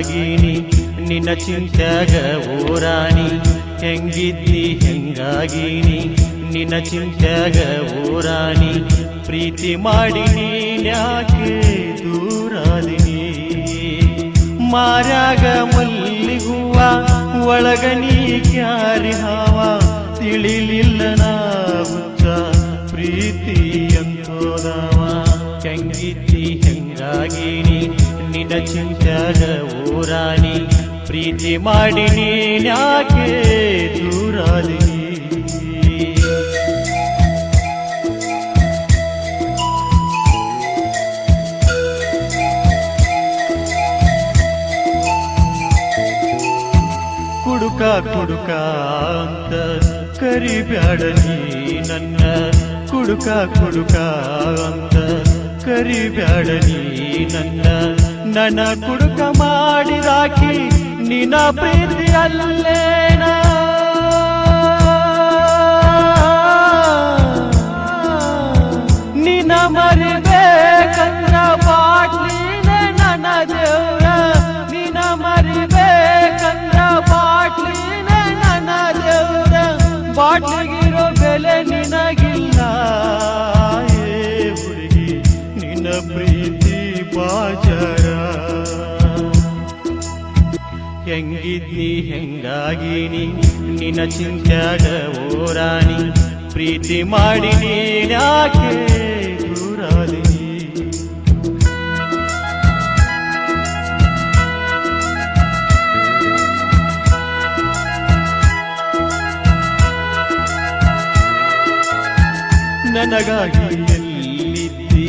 ಹೆಂಗಾಗಿನಿ ನಿನ್ನ ಚಿಂತ್ಯಾಗ ಓರಾಣಿ, ಹೆಂಗಿದ್ದಿ ಹೆಂಗಾಗಿನಿ, ನಿನ್ನ ಚಿಂತ್ಯಾಗ ಓರಾಣಿ, ಪ್ರೀತಿ ಮಾಡಿ ನೀನ್ಯಾಕೆ ದೂರಾದಿನಿ? ಮಾರಾಗ ಮಲ್ಲಿಗುವ ಒಳಗ ನೀ ಕ್ಯಾರಿ ಹಾವ ಪ್ರೀತಿ ಮಾಡಿ ನೀನ್ಯಾಕೆ ದೂರಾದಿನಿ ಕುಡುಕ ಕುಡುಕ ಅಂತ ಕರಿಬ್ಯಾಡ ನೀ ನನ್ನ. ಕುಡುಕ ಕುಡುಕ ಅಂತ ಕರಿಬ್ಯಾಡ ನೀ ನನ್ನ. ನನ್ನ ಕುಡುಕ ಮಾಡಿದಾಕಿ ನಿನ್ನ ಪ್ರೀತಿ ಅಲ್ಲೇನ? ನಿನ್ನ ಮರಿಬೇಕಂದ್ರ ಬಾಟ್ಲಿನ ನನ್ನ ದೇವ್ರ. ನಿನ್ನ ಮರಿಬೇಕಂದ್ರ ಬಾಟ್ಲಿನ ನನ್ನ ದೇವ್ರ. ಬಾಟ್ಲಿಗಿರೋ ಬೆಲೆ ನಿನಗಿಲ್ಲ. ಏ ಹುಡುಗಿ, ನಿನ್ನ ಪ್ರೀತಿ ಬಾಜರ. ಹೆಂಗಿದ್ದಿ ಹೆಂಗಾಗಿನಿ ನಿನ್ನ ಚಿಂತ್ಯಾಗ ಓರಾಣಿ, ಪ್ರೀತಿ ಮಾಡಿ ನೀನ್ಯಾಕೆ ನನಗಾಗಿ ಎಲ್ಲಿದ್ದಿ?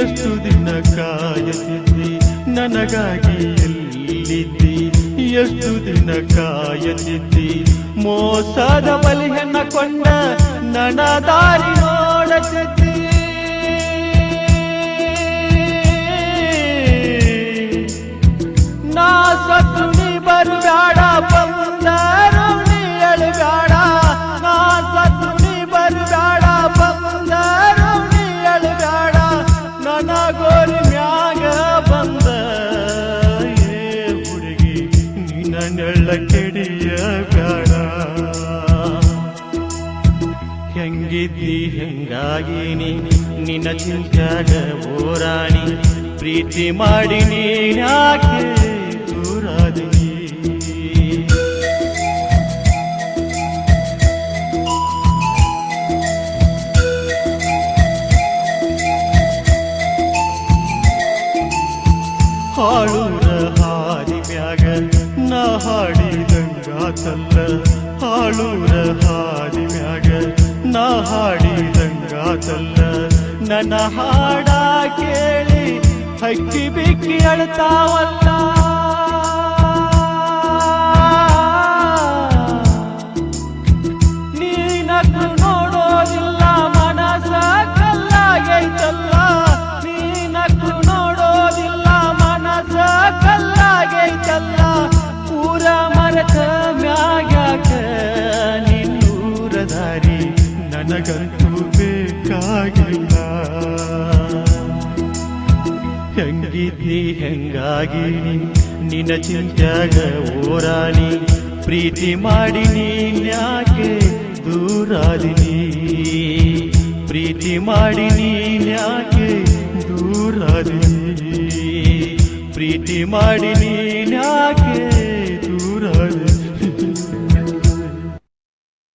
ಎಷ್ಟು ದಿನ ಕಾಯತಿದ್ದಿ? ನನಗಾಗಿ ಎಲ್ಲಿದ್ದಿ? ಎಷ್ಟು ದಿನ ಕಾಯತಿದ್ದಿ ಮೋಸದ ಬಲಿ ಹೆಣ್ಣ ಕೊಂಡ ನನ್ನ ದಾರಿ ನೋಡತಿದ್ದಿ ನಾ ಸತ್ತು ನೀ ಬರುಗಾಡ ನಿನ್ನ ನೆಳ್ಳ ಕೆಡಿಯ ಬೇಡ ಹೆಂಗಿದ್ದಿ ಹೆಂಗಾಗಿನಿ ನಿನ್ನ ಚಿಂತಾಗ ಓರಾಣಿ ಪ್ರೀತಿ ಮಾಡಿ ನೀನ್ಯಾಕೆ ಹಾಡಿದಂಗಾತಲ್ಲ ಹಾಳೂರ ಹಾಡಿ ಮ್ಯಾಗ ನಾ ಹಾಡಿದಂಗಾತಲ್ಲ. ನನ್ನ ಹಾಡ ಕೇಳಿ ಹಕ್ಕಿ ಬಿಕ್ಕಿ ಅಳ್ತಾವಲ್ಲ. ನನಗಂತೂ ಬೇಕಾಗಿಲ್ಲ. ಹೆಂಗಿದ್ದಿ ಹೆಂಗಾಗಿನಿ ನಿನ್ನ ಚಿಂತ್ಯಾಗ ಓರಾಣಿ ಪ್ರೀತಿ ಮಾಡಿ ನೀನ್ಯಾಕೆ ದೂರಾದಿನಿ ಪ್ರೀತಿ ಮಾಡಿನಿ ನೀನ್ಯಾಕೆ ದೂರಾದಿನಿ ಪ್ರೀತಿ ಮಾಡಿನಿ ನೀನ್ಯಾಕೆ